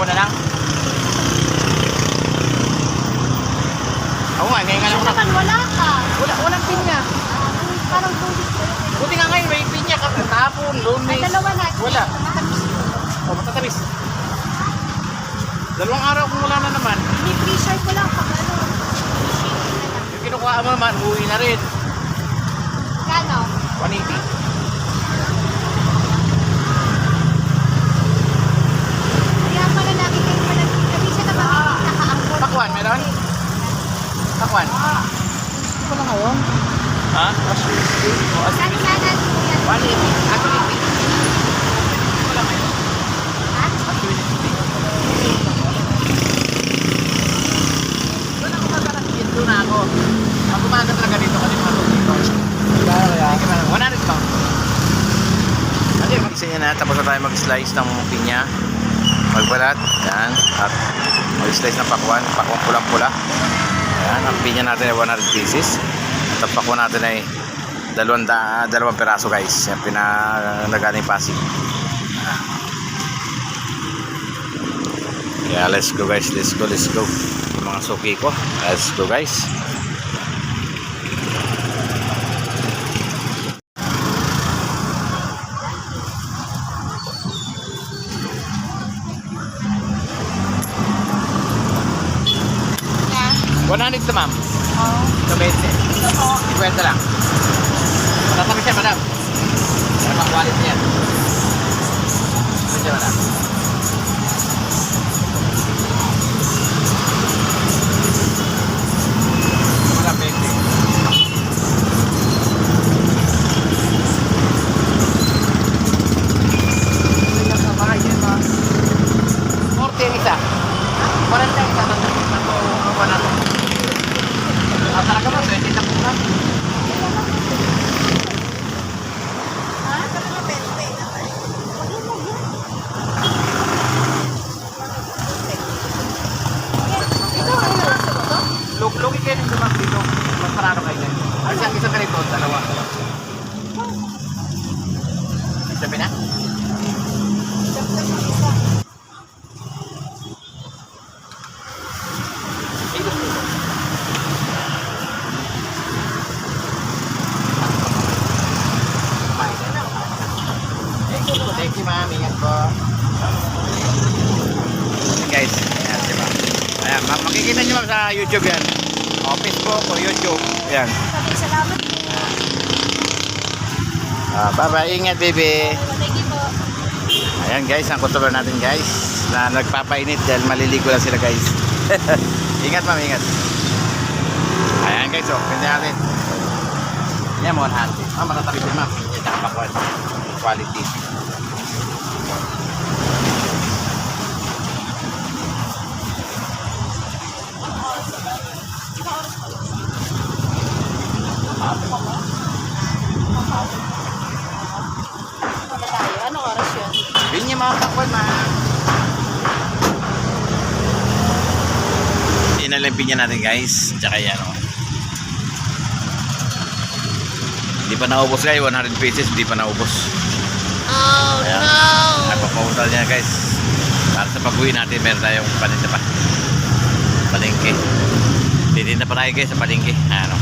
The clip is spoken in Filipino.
Ako na lang. Ako nga, ngayon nga lang naman wala ka. Wala, walang pinya. Ah, parang tulis ko. Buti nga ngayon, may pinya. Tapon, Ay, lunes. dalawa na. Wala. Yun. O, matatamis. Dalawang araw kung wala na naman. Ni-freezer ko lang pag ano. Yung kinukuha mo naman, uwi na rin. Kano? 180. Kaya pala lagi kayo pala Kasi siya naman nakaangkot. Pakwan, meron? Pakwan. Ngayon. Ha? Kano na natin yan? 180. Actually, wala ngayon. Ha? Doon ako magkakasin. Doon ako. Umaga talaga dito kasi mga dito. Sige na, 100 pa. Ano yung na, tapos na tayo mag-slice ng pinya. Magbalat, yan. At mag-slice ng pakwan. Pakwan pulang-pula. Yan, ang pinya natin ay 100 pieces. Ang pakwan natin ay dalawang, da, dalawang peraso guys. Yan, pinagaling pasig. Yeah, let's go guys. Let's go, let's go. Yung mga suki ko. Let's go guys. Yan. 100 to ma'am. Oo. To 20. Ito po. 50 lang. Matatabi siya, madam. Para yan. Ito siya, madam. Madam, Parado kayo. Kasi ang isa ganito, dalawa. Sabi na? Thank you, ma'am. Ingat po. Guys, ayan ma'am. Ayan, makikita nyo sa YouTube yan. O Facebook o YouTube. Ayan. Salamat po. Ah, bye-bye. Ingat, baby. Thank you po. Ayan guys, ang customer natin guys na nagpapainit dahil maliligo lang sila guys. ingat ma'am, ingat. Ayan guys, oh, pwede natin. Yan mo, 100. Ah, ma'am. Yan, tsaka pa quality. Inalimpin niya natin guys. Tsaka yan oh. Hindi pa naubos guys, 100 pieces, hindi pa naubos. Oh, Ayan. Napapautal niya guys. Para sa pag-uwi natin, meron tayong paninda pa. Palengke. Titinda pa tayo guys sa palengke. Ano.